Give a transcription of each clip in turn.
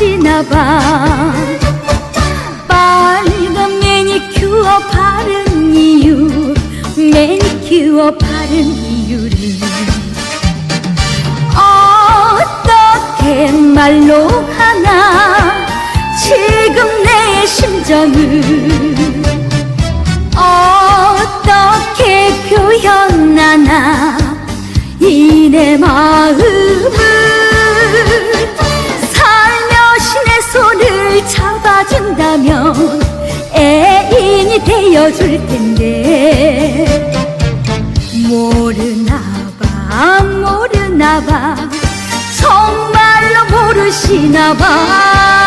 모르시나 봐. 빨간 매니큐어 바른 이유 매니큐어 바른 이유를. 어떻게 말로 하나? 지금 내 심정을 잡아준다면 애인이 되어줄 텐데. 모르나봐 모르나봐. 정말로 모르시나봐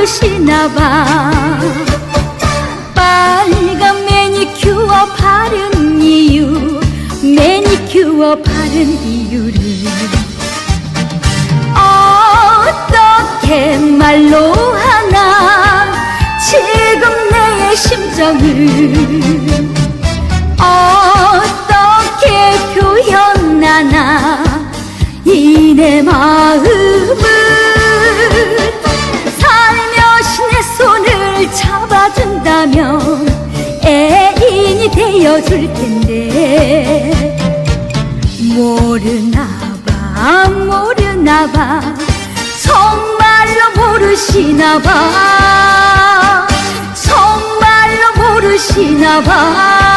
정말로 모르시나봐. 빨간 매니큐어 바른 이유 매니큐어 바른 이유를 어떻게 말로 하나? 지금 내 심정을 어떻게 표현하나? 이 내 마음 잡아준다면 애인이 되어줄 텐데. 모르나봐 모르나봐. 정말로 모르시나봐. 정말로 모르시나봐